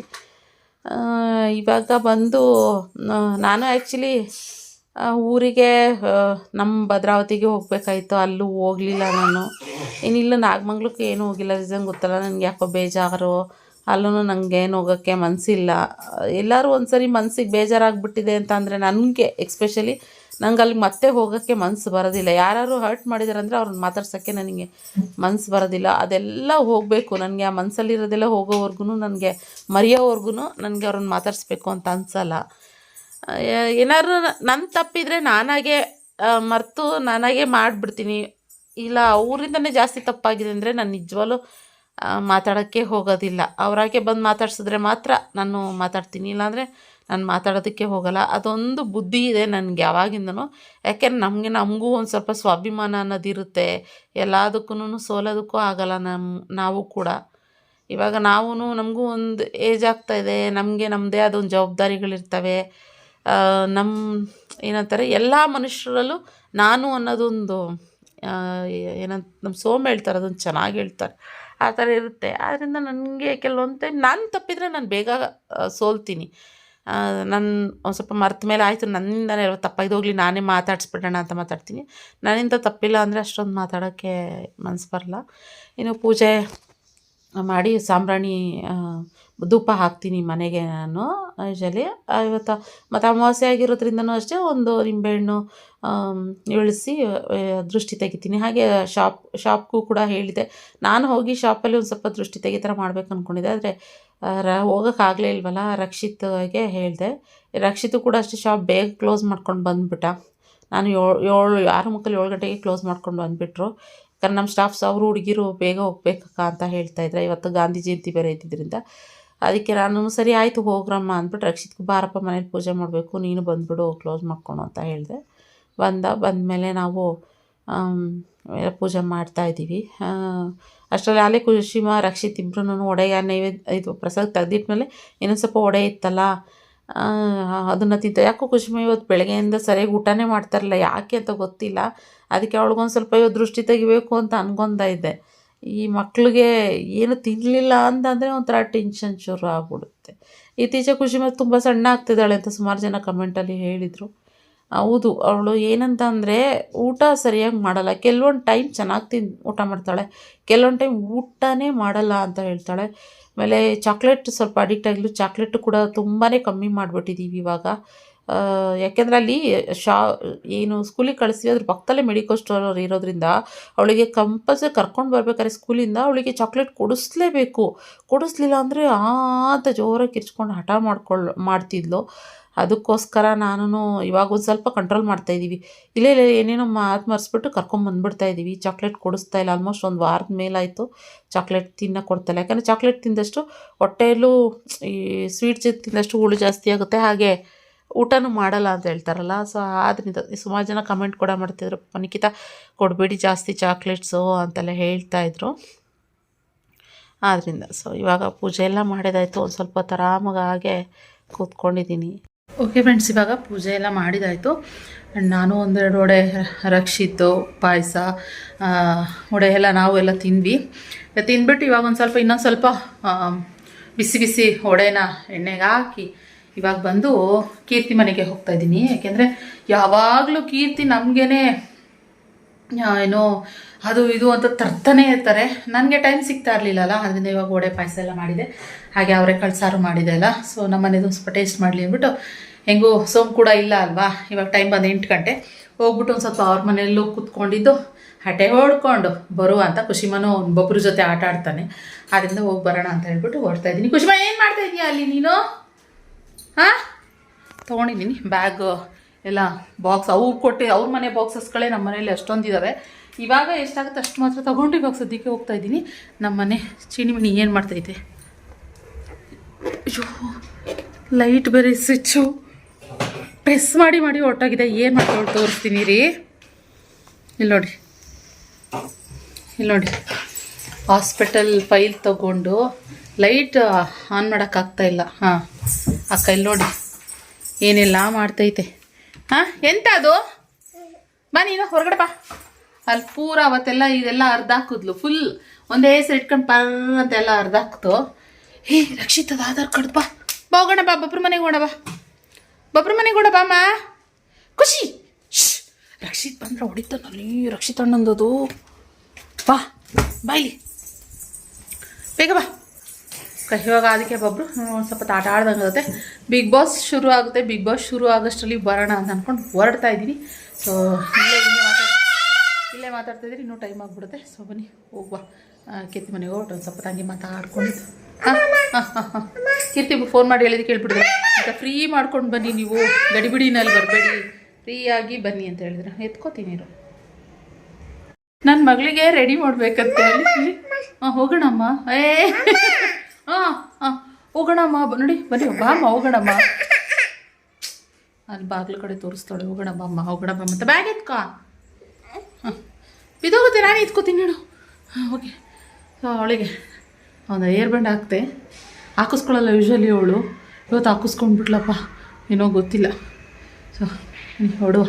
ಇವಾಗ ಬಂದು ನಾನು ಆ್ಯಕ್ಚುಲಿ ಊರಿಗೆ ನಮ್ಮ ಭದ್ರಾವತಿಗೆ ಹೋಗಬೇಕಾಯ್ತು. ಅಲ್ಲೂ ಹೋಗಲಿಲ್ಲ ನಾನು. ಇನ್ನಿಲ್ಲ ನಾಗಮಂಗ್ಲಕ್ಕೆ ಏನು ಹೋಗಿಲ್ಲ. ರೀಸನ್ ಗೊತ್ತಲ್ಲ, ನನಗೆ ಯಾಕೋ ಬೇಜಾರು. ಅಲ್ಲೂ ನನಗೆ ಏನು ಹೋಗೋಕ್ಕೆ ಮನಸ್ಸಿಲ್ಲ ಎಲ್ಲರೂ ಒಂದು ಸರಿ ಮನ್ಸಿಗೆ ಬೇಜಾರಾಗ್ಬಿಟ್ಟಿದೆ ಅಂತ ಅಂದರೆ ನನಗೆ ಎಕ್ಸ್ಪೆಷಲಿ ನಂಗೆ ಅಲ್ಲಿಗೆ ಮತ್ತೆ ಹೋಗೋಕ್ಕೆ ಮನಸ್ಸು ಬರೋದಿಲ್ಲ. ಯಾರು ಹರ್ಟ್ ಮಾಡಿದಾರೆ ಅಂದರೆ ಅವ್ರನ್ನ ಮಾತಾಡ್ಸೋಕ್ಕೆ ನನಗೆ ಮನಸ್ಸು ಬರೋದಿಲ್ಲ. ಅದೆಲ್ಲ ಹೋಗಬೇಕು. ನನಗೆ ಆ ಮನಸ್ಸಲ್ಲಿರೋದೆಲ್ಲ ಹೋಗೋವರೆಗೂ ನನಗೆ ಮರೆಯೋವರೆಗೂ ನನಗೆ ಅವ್ರನ್ನ ಮಾತಾಡಿಸ್ಬೇಕು ಅಂತ ಅನಿಸಲ್ಲ. ಏನಾದ್ರು ನನ್ನ ತಪ್ಪಿದ್ರೆ ನಾನಾಗೆ ಮರೆತು ನಾನಾಗೆ ಮಾಡಿಬಿಡ್ತೀನಿ. ಇಲ್ಲ, ಅವರಿಂದನೇ ಜಾಸ್ತಿ ತಪ್ಪಾಗಿದೆ ಅಂದರೆ ನಾನು ನಿಜವಾಗ್ಲೂ ಮಾತಾಡೋಕ್ಕೆ ಹೋಗೋದಿಲ್ಲ. ಅವರಾಗೆ ಬಂದು ಮಾತಾಡ್ಸಿದ್ರೆ ಮಾತ್ರ ನಾನು ಮಾತಾಡ್ತೀನಿ. ಇಲ್ಲಾಂದರೆ ನಾನು ಮಾತಾಡೋದಕ್ಕೆ ಹೋಗಲ್ಲ. ಅದೊಂದು ಬುದ್ಧಿ ಇದೆ ನನಗೆ ಯಾವಾಗಿಂದನೂ. ಯಾಕೆಂದ್ರೆ ನಮಗೆ, ನಮಗೂ ಒಂದು ಸ್ವಲ್ಪ ಸ್ವಾಭಿಮಾನ ಅನ್ನೋದಿರುತ್ತೆ. ಎಲ್ಲದಕ್ಕೂ ಸೋಲೋದಕ್ಕೂ ಆಗಲ್ಲ ನಮ್ಮ ನಾವು ಕೂಡ. ಇವಾಗ ನಾವು ನಮಗೂ ಒಂದು ಏಜ್ ಆಗ್ತಾ ಇದೆ. ನಮಗೆ ನಮ್ಮದೇ ಆದ ಒಂದು ಜವಾಬ್ದಾರಿಗಳಿರ್ತವೆ. ನಮ್ಮ ಏನಂತಾರೆ, ಎಲ್ಲ ಮನುಷ್ಯರಲ್ಲೂ ನಾನು ಅನ್ನೋದೊಂದು ಏನಂತ ನಮ್ಮ ಸೋಮ ಹೇಳ್ತಾರೆ, ಅದೊಂದು ಚೆನ್ನಾಗಿ ಹೇಳ್ತಾರೆ. ಆ ಥರ ಇರುತ್ತೆ. ಆದ್ದರಿಂದ ನನಗೆ ಕೆಲವೊಂದು ಟೈಮ್ ನಾನು ತಪ್ಪಿದರೆ ನಾನು ಬೇಗ ಸೋಲ್ತೀನಿ. ನನ್ನ ಒಂದು ಸ್ವಲ್ಪ ಮರ್ತ ಮೇಲೆ ಆಯಿತು, ನನ್ನಿಂದನೇ ತಪ್ಪಾಗಿ ಹೋಗಲಿ, ನಾನೇ ಮಾತಾಡಿಸ್ಬಿಡೋಣ ಅಂತ ಮಾತಾಡ್ತೀನಿ. ನನ್ನಿಂದ ತಪ್ಪಿಲ್ಲ ಅಂದರೆ ಅಷ್ಟೊಂದು ಮಾತಾಡೋಕ್ಕೆ ಮನಸ್ಸು ಬರಲ್ಲ. ಇನ್ನು ಪೂಜೆ ಮಾಡಿ ಸಾಂಬ್ರಾಣಿ ಧೂಪ ಹಾಕ್ತೀನಿ ಮನೆಗೆ ನಾನು ಯೂಶಲಿ ಇವತ್ತು ಮತ್ತು ಅಮಾವಾಸ್ಯೆ ಆಗಿರೋದ್ರಿಂದನೂ ಅಷ್ಟೇ ಒಂದು ನಿಂಬೆಹಣ್ಣು ಇಳಿಸಿ ದೃಷ್ಟಿ ತೆಗಿತೀನಿ. ಹಾಗೆ ಶಾಪ್, ಶಾಪ್ಗೂ ಕೂಡ ಹೇಳಿದೆ. ನಾನು ಹೋಗಿ ಶಾಪಲ್ಲಿ ಒಂದು ಸ್ವಲ್ಪ ದೃಷ್ಟಿ ತೆಗಿತರ ಮಾಡ್ಬೇಕು ಅಂದ್ಕೊಂಡಿದ್ದೆ ಆದರೆ ರ ಹೋಗೋಕ್ಕಾಗಲೇ ಇಲ್ವಲ್ಲ, ರಕ್ಷಿತ್ಗೆ ಹೇಳಿದೆ. ರಕ್ಷಿತು ಕೂಡ ಅಷ್ಟೇ ಶಾಪ್ ಬೇಗ ಕ್ಲೋಸ್ ಮಾಡ್ಕೊಂಡು ಬಂದುಬಿಟ್ಟ. ನಾನು ಏಳು ಏಳು, ಆರು ಮುಕ್ಕಲು ಏಳು ಗಂಟೆಗೆ ಕ್ಲೋಸ್ ಮಾಡ್ಕೊಂಡು ಬಂದುಬಿಟ್ರು. ಯಾಕಂದ್ರೆ ನಮ್ಮ ಸ್ಟಾಫ್ಸ್ ಅವರು ಹುಡುಗಿರು ಬೇಗ ಹೋಗ್ಬೇಕಕ್ಕ ಅಂತ ಹೇಳ್ತಾ ಇದ್ರೆ. ಇವತ್ತು ಗಾಂಧಿ ಜಯಂತಿ ಬೇರೆ ಇದ್ದಿದ್ದರಿಂದ ಅದಕ್ಕೆ ನಾನು ಸರಿ ಆಯಿತು ಹೋಗ್ರಮ್ಮ ಅಂದ್ಬಿಟ್ಟು ರಕ್ಷಿತ್ ಬಾರಪ್ಪ ಮನೇಲಿ ಪೂಜೆ ಮಾಡಬೇಕು, ನೀನು ಬಂದುಬಿಡು ಕ್ಲೋಸ್ ಮಾಡ್ಕೊಳು ಅಂತ ಹೇಳಿದೆ. ಬಂದ, ಬಂದಮೇಲೆ ನಾವು ಎಲ್ಲ ಪೂಜೆ ಮಾಡ್ತಾ ಇದ್ದೀವಿ. ಅಷ್ಟರಲ್ಲಿ ಅಲ್ಲೇ ಕುಶಿಮ ರಕ್ಷಿತ್ ಇಬ್ಬರು ಒಡೆಯ ನೈವೇದ್ಯ ಇದು ಪ್ರಸಾದ ತೆಗೆದಿಟ್ಮೇಲೆ ಇನ್ನೊಂದು ಸ್ವಲ್ಪ ಒಡೆ ಇತ್ತಲ್ಲ ಅದನ್ನು ತಿಂತ ಯಾಕೋ ಕುಶಿಮ ಇವತ್ತು ಬೆಳಗ್ಗೆಯಿಂದ ಸರಿಯಾಗಿ ಊಟನೇ ಮಾಡ್ತಾರಲ್ಲ ಯಾಕೆ ಅಂತ ಗೊತ್ತಿಲ್ಲ. ಅದಕ್ಕೆ ಅವಳಿಗೊಂದು ಸ್ವಲ್ಪ ದೃಷ್ಟಿ ತೆಗಿಬೇಕು ಅಂತ ಅನ್ಕೊಂತ ಇದ್ದೆ. ಈ ಮಕ್ಳಿಗೆ ಏನು ತಿನ್ನಲಿಲ್ಲ ಅಂತಂದರೆ ಒಂಥರ ಟೆನ್ಷನ್ ಶುರು ಆಗ್ಬಿಡುತ್ತೆ. ಇತ್ತೀಚೆಗೆ ಮತ್ತು ತುಂಬ ಸಣ್ಣ ಆಗ್ತಿದ್ದಾಳೆ ಅಂತ ಸುಮಾರು ಜನ ಕಮೆಂಟಲ್ಲಿ ಹೇಳಿದರು. ಹೌದು, ಅವಳು ಏನಂತ ಅಂದರೆ ಊಟ ಸರಿಯಾಗಿ ಮಾಡಲ್ಲ. ಕೆಲವೊಂದು ಟೈಮ್ ಚೆನ್ನಾಗಿ ತಿನ್, ಊಟ ಮಾಡ್ತಾಳೆ. ಕೆಲವೊಂದು ಟೈಮ್ ಊಟನೇ ಮಾಡಲ್ಲ ಅಂತ ಹೇಳ್ತಾಳೆ. ಆಮೇಲೆ ಚಾಕ್ಲೇಟ್ ಸ್ವಲ್ಪ ಅಡಿಕ್ಟ್ ಆಗಿದ್ಲು. ಚಾಕ್ಲೇಟು ಕೂಡ ತುಂಬಾ ಕಮ್ಮಿ ಮಾಡಿಬಿಟ್ಟಿದ್ದೀವಿ ಇವಾಗ. ಯಾಕೆಂದ್ರೆ ಅಲ್ಲಿ ಶಾ, ಏನು ಸ್ಕೂಲಿಗೆ ಕಳಿಸಿ ಅದ್ರ ಪಕ್ಕದಲ್ಲೇ ಮೆಡಿಕಲ್ ಸ್ಟೋರ್ ಇರೋದ್ರಿಂದ ಅವಳಿಗೆ ಕಂಪಲ್ಸರಿ ಕರ್ಕೊಂಡು ಬರ್ಬೇಕಾದ್ರೆ ಸ್ಕೂಲಿಂದ ಅವಳಿಗೆ ಚಾಕ್ಲೇಟ್ ಕೊಡಿಸ್ಲೇಬೇಕು. ಕೊಡಿಸ್ಲಿಲ್ಲ ಅಂದರೆ ಆ ಅಂತ ಜೋರಾಗಿ ಕಿರ್ಚ್ಕೊಂಡು ಹಠ ಮಾಡ್ಕೊಳ್, ಮಾಡ್ತಿದ್ಲು. ಅದಕ್ಕೋಸ್ಕರ ನಾನು ಇವಾಗ ಒಂದು ಸ್ವಲ್ಪ ಕಂಟ್ರೋಲ್ ಮಾಡ್ತಾಯಿದ್ದೀವಿ ಇಲ್ಲೇ ಇಲ್ಲ ಇಲ್ಲ ಏನೇನೋ ಮಾತು ಮರೆಸ್ಬಿಟ್ಟು ಕರ್ಕೊಂಬಂದ್ಬಿಡ್ತಾ ಇದ್ದೀವಿ ಚಾಕ್ಲೇಟ್ ಕೊಡಿಸ್ತಾ ಇಲ್ಲ. ಆಲ್ಮೋಸ್ಟ್ ಒಂದು ವಾರದ ಮೇಲಾಯಿತು ಚಾಕ್ಲೇಟ್ ತಿನ್ನಕ್ಕೆ ಕೊಡ್ತಾಯಿಲ್ಲ ಯಾಕಂದರೆ ಚಾಕ್ಲೇಟ್ ತಿಂದಷ್ಟು ಹೊಟ್ಟೆಯಲ್ಲೂ ಈ ಸ್ವೀಟ್ಸ್ ತಿಂದಷ್ಟು ಹುಳು ಜಾಸ್ತಿ ಆಗುತ್ತೆ. ಹಾಗೆ ಊಟನೂ ಮಾಡಲ್ಲ ಅಂತ ಹೇಳ್ತಾರಲ್ಲ ಸೊ ಆದ್ದರಿಂದ ಸುಮಾರು ಜನ ಕಮೆಂಟ್ ಕೂಡ ಮಾಡ್ತಿದ್ರು. ಪನಿಕಿತ, ಕೊಡಬೇಡಿ ಜಾಸ್ತಿ ಚಾಕ್ಲೇಟ್ಸು ಅಂತೆಲ್ಲ ಹೇಳ್ತಾಯಿದ್ರು ಆದ್ದರಿಂದ ಸೊ ಇವಾಗ ಪೂಜೆ ಎಲ್ಲ ಮಾಡಿದಾಯಿತು. ಒಂದು ಸ್ವಲ್ಪ ಆರಾಮಾಗಿ ಹಾಗೆ ಕೂತ್ಕೊಂಡಿದ್ದೀನಿ ಓಕೆ ಫ್ರೆಂಡ್ಸ್ ಇವಾಗ ಪೂಜೆ ಎಲ್ಲ ಮಾಡಿದಾಯಿತು. ನಾನು ಒಂದೆರಡು ವಡೆ ರಕ್ಷಿತ್ತು, ಪಾಯಸ ವಡೆ ಎಲ್ಲ ನಾವು ಎಲ್ಲ ತಿಂದ್ವಿ. ತಿಂದ್ಬಿಟ್ಟು ಇವಾಗ ಒಂದು ಸ್ವಲ್ಪ ಇನ್ನೊಂದು ಸ್ವಲ್ಪ ಬಿಸಿ ಬಿಸಿ ವಡೆನ ಎಣ್ಣೆಗೆ ಹಾಕಿ ಇವಾಗ ಬಂದು ಕೀರ್ತಿ ಮನೆಗೆ ಹೋಗ್ತಾ ಇದ್ದೀನಿ. ಯಾಕೆಂದರೆ ಯಾವಾಗಲೂ ಕೀರ್ತಿ ನಮಗೇನೆ ಏನೋ, ಅದು ಇದು ಅಂತ ತರ್ತಾನೆ ಇರ್ತಾರೆ. ನನಗೆ ಟೈಮ್ ಸಿಗ್ತಾ ಇರಲಿಲ್ಲಲ್ಲ, ಅದರಿಂದ ಇವಾಗ ಒಡೆ ಪಾಯಸ ಎಲ್ಲ ಮಾಡಿದೆ. ಹಾಗೆ ಅವರೇ ಸಾರು ಮಾಡಿದೆ ಅಲ್ಲ. ಸೊ ನಮ್ಮ ಮನೆದು ಸ್ವಲ್ಪ ಟೇಸ್ಟ್ ಮಾಡಲಿ ಅಂದ್ಬಿಟ್ಟು, ಹೆಂಗೂ ಸೋಮ್ ಕೂಡ ಇಲ್ಲ ಅಲ್ವಾ? ಇವಾಗ ಟೈಮ್ ಬಂದು ಎಂಟು ಗಂಟೆ. ಹೋಗ್ಬಿಟ್ಟು ಒಂದು ಸ್ವಲ್ಪ ಅವ್ರ ಮನೆಯಲ್ಲೂ ಕೂತ್ಕೊಂಡಿದ್ದು ಹಟೆ ಹೊಡ್ಕೊಂಡು ಬರುವ ಅಂತ ಖುಷಿಮನು ಒಬ್ಬೊಬ್ಬರ ಜೊತೆ ಆಟ ಆಡ್ತಾನೆ. ಅದರಿಂದ ಹೋಗಿ ಬರೋಣ ಅಂತ ಹೇಳ್ಬಿಟ್ಟು ಓಡ್ತಾ ಇದ್ದೀನಿ. ಖುಷಿಮ, ಏನು ಮಾಡ್ತಾ ಇದೀಯಾ ಅಲ್ಲಿ ನೀನು? ಹಾಂ? ತೊಗೊಂಡಿದ್ದೀನಿ. ಬ್ಯಾಗ್ ಎಲ್ಲ ಬಾಕ್ಸ್ ಅವು ಕೊಟ್ಟು, ಅವ್ರ ಮನೆ ಬಾಕ್ಸಸ್ಗಳೇ ನಮ್ಮ ಮನೇಲಿ ಅಷ್ಟೊಂದಿದ್ದಾವೆ ಇವಾಗ ಎಷ್ಟಾಗುತ್ತೆ ಅಷ್ಟು ಮಾತ್ರ ತೊಗೊಂಡು ಇವಾಗ ಸದ್ಯಕ್ಕೆ ಹೋಗ್ತಾ ಇದ್ದೀನಿ. ನಮ್ಮ ಮನೆ ಚಿಣಿಮಿಣಿ ಏನು ಮಾಡ್ತೈತೆ ಅಯ್ಯೋ ಲೈಟ್ ಬೇರೆ ಸ್ವಿಚ್ಚು ಪ್ರೆಸ್ ಮಾಡಿ ಮಾಡಿ ಹೊರಟಾಗಿದೆ. ಏನು ಮಾಡ್ಕೊಂಡು ತೋರಿಸ್ತೀನಿ ರೀ. ಇಲ್ಲಿ ನೋಡಿ. ಇಲ್ಲಿ ನೋಡಿ. ಹಾಸ್ಪಿಟಲ್ ಫೈಲ್ ತಗೊಂಡು ಲೈಟ್ ಆನ್ ಮಾಡೋಕ್ಕಾಗ್ತಾ ಇಲ್ಲ. ಹಾಂ. ಅಕ್ಕ ಇಲ್ಲಿ ನೋಡಿ. ಏನೆಲ್ಲ ಮಾಡ್ತೈತೆ. ಹಾಂ ಎಂತ ಅದು ಬಾ ನೀನು, ಹೊರಗಡೆ ಬಾ. ಅಲ್ಲಿ ಪೂರ ಅವತ್ತೆಲ್ಲ ಇದೆಲ್ಲ ಅರ್ಧ ಹಾಕಿದ್ಲು. ಫುಲ್ ಒಂದೇ ಸರಿ ಇಟ್ಕೊಂಡು ಪರ್ ಅಂತೆಲ್ಲ ಅರ್ಧ ಹಾಕ್ತು. ಹೇ ರಕ್ಷಿತದ ಆಧಾರ್ ಕಾರ್ಡ್ ಬಾ. ಬಾ, ಹೋಗೋಣ ಬಾ, ಬಬ್ರ ಮನೆಗೆ ಹೋಗೋಣ ಬಾ. ಬಬ್ರ ಮನೆಗೆ ಹೋಗೋಣ ಮಾ. ಖುಷಿ. ರಕ್ಷಿತ್ ಬಂದ್ರೆ ನೀ ರಕ್ಷಿತ್ ಅಣ್ಣಂದದು. ಬಾ ಬಾಯ್ಲಿ ಬೇಗ ಬಾ. ಇವಾಗ ಅದಕ್ಕೆ ಒಬ್ಬರು ಸ್ವಲ್ಪ ಆಟ ಆಡ್ದಂಗೆ ಬಿಗ್ ಬಾಸ್ ಶುರು ಆಗುತ್ತೆ. ಬಿಗ್ ಬಾಸ್ ಶುರು ಆಗೋಷ್ಟರಲ್ಲಿ ಬರೋಣ ಅಂತ ಅಂದ್ಕೊಂಡು ಹೊರಡ್ತಾ ಇದ್ದೀನಿ ಸೊ ಇಲ್ಲೇ ಇಲ್ಲೇ ಮಾತಾಡ್ತಾ ಇಲ್ಲೇ ಮಾತಾಡ್ತಾ ಇದ್ದೀರಿ ಇನ್ನೂ ಟೈಮ್ ಆಗಿಬಿಡುತ್ತೆ. ಸೊ ಬನ್ನಿ, ಹೋಗುವ. ಕೀರ್ತಿ ಮನೆಗೆ ಹೊರಟು ಒಂದು ಸ್ವಲ್ಪ ತಂಗಿ ಮಾತಾಡ್ಕೊಂಡು ಹಾಂ ಹಾಂ ಹಾಂ ಹಾಂ ಕೀರ್ತಿ ಫೋನ್ ಮಾಡಿ ಹೇಳಿದ್ದು ಕೇಳ್ಬಿಟ್ಟಿದ್ರೆ. ಅಂತ ಫ್ರೀ ಮಾಡ್ಕೊಂಡು ಬನ್ನಿ ನೀವು. ಗಡಿಬಿಡಿನಲ್ಲಿ ಬರಬೇಡಿ. ಫ್ರೀಯಾಗಿ ಬನ್ನಿ ಅಂತ ಹೇಳಿದ್ರೆ. ಎತ್ಕೋತೀನಿ ನನ್ನ ಮಗಳಿಗೆ ರೆಡಿ ಮಾಡ್ಬೇಕಂತ ಹೇಳಿ. ಹಾಂ, ಹೋಗೋಣಮ್ಮ. ಏ. ಹೋಗೋಣಮ್ಮ ನೋಡಿ, ಬನ್ನಿ ಬಾಮ್ಮ ಹೋಗೋಣಮ್ಮ. ಅಲ್ಲಿ ಬಾಗ್ಲ ಕಡೆ ತೋರಿಸ್ತಾಳೆ ಹೋಗೋಣ ಬಾಮ್ಮ ಹೋಗೋಣ ಮತ್ತೆ ಬ್ಯಾಗ್ ಎತ್ಕೋ? ಹಾಂ. ಬಿದ್ದೋಗುತ್ತೆ, ನಾನು ಎತ್ಕೋತೀನಿ ನೋಡು ಹಾಂ ಓಕೆ ಸೊ ಅವಳಿಗೆ. ಒಂದು ಏರ್ ಬ್ಯಾಂಡ್ ಹಾಕ್ತೆ. ಹಾಕಿಸ್ಕೊಳ್ಳಲ್ಲ ಯೂಶ್ವಲಿ ಅವಳು. ಇವತ್ತು ಹಾಕಿಸ್ಕೊಂಡ್ಬಿಟ್ಲಪ್ಪ. ಏನೋ ಗೊತ್ತಿಲ್ಲ. ಸೊ ಹೊಡುವ.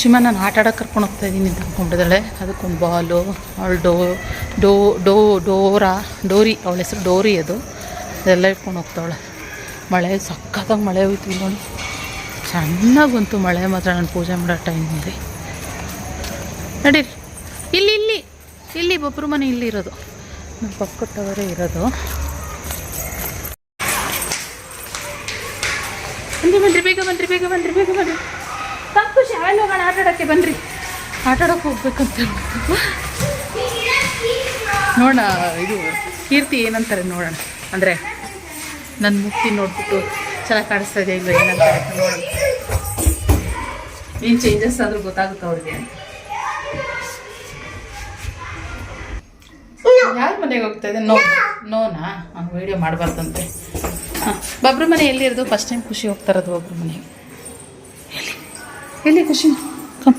ಶಿಮ ನಾನು ಆಟ ಆಡೋಕೆ ಕರ್ಕೊಂಡು ಹೋಗ್ತಾ ಇದ್ದೀನಿ ಅಂತ ಅಂದ್ಕೊಂಡಿದ್ದಾಳೆ ಅದಕ್ಕೊಂದು ಬಾಲು, ಅವಳು ಡೋ ಡೋ ಡೋ ಡೋರಾ, ಡೋರಿ, ಅವಳ ಹೆಸರು ಡೋರಿ ಅದು. ಅದೆಲ್ಲ ಇಟ್ಕೊಂಡು ಹೋಗ್ತಾವಳೆ. ಮಳೆ, ಸಖತ್ತಾಗಿ ಮಳೆ ಹೋಯ್ತು ನೋಡಿ. ಚೆನ್ನಾಗಿ ಬಂತು ಮಳೆ ಮಾತ್ರ ನಾನು ಪೂಜೆ ಮಾಡೋ ಟೈಮಲ್ಲಿ. ನಡೀರಿ. ಇಲ್ಲಿ ಇಲ್ಲಿ ಇಲ್ಲಿ ಒಬ್ಬರು ಮನೆ ಇಲ್ಲಿ ಇರೋದು. ನಮ್ಮ ಪಕ್ಕದವರೇ ಇರೋದು. ಬಂದ್ರಿ ಬಂದ್ರಿ, ಬೇಗ ಬಂದ್ರಿ ಬೇಗ ಬಂದ್ರಿ, ಬೇಗ ಬನ್ರಿ ತಪ್ಪು ಖುಷಿ ಹೋಗೋಣ ಆಟ ಆಡೋಕ್ಕೆ ಬನ್ರಿ. ಆಟ ಆಡೋಕೆ ಹೋಗ್ಬೇಕಂತ ನೋಡೋಣ, ಇದು ಕೀರ್ತಿ ಏನಂತಾರೆ ನೋಡೋಣ. ಅಂದರೆ ನನ್ನ ಮುಕ್ತಿ ನೋಡ್ಬಿಟ್ಟು ಚೆನ್ನಾಗಿ ಕಾಣಿಸ್ತಾ ಇದೆ ಇಲ್ಲ ಏನಂತ ನೋಡಿ. ಏನು ಚೇಂಜಸ್ ಆದರೂ ಗೊತ್ತಾಗುತ್ತೆ ಅವ್ರಿಗೆ? ಯಾರ ಮನೆಗೆ ಹೋಗ್ತಾ ಇದೆ ನೋ ನೋನಾ? ಹಾಂ ವೀಡಿಯೋ ಮಾಡಬಾರ್ದಂತೆ. ಹಾಂ, ಬಬ್ರ ಮನೆ ಎಲ್ಲಿರೋದು ಫಸ್ಟ್ ಟೈಮ್ ಖುಷಿ ಹೋಗ್ತಾ ಇರೋದು ಒಬ್ರ ಮನೆ. ಎಲ್ಲಿ? ಎಲ್ಲಿ ಖುಷಿ? ಕಮ್.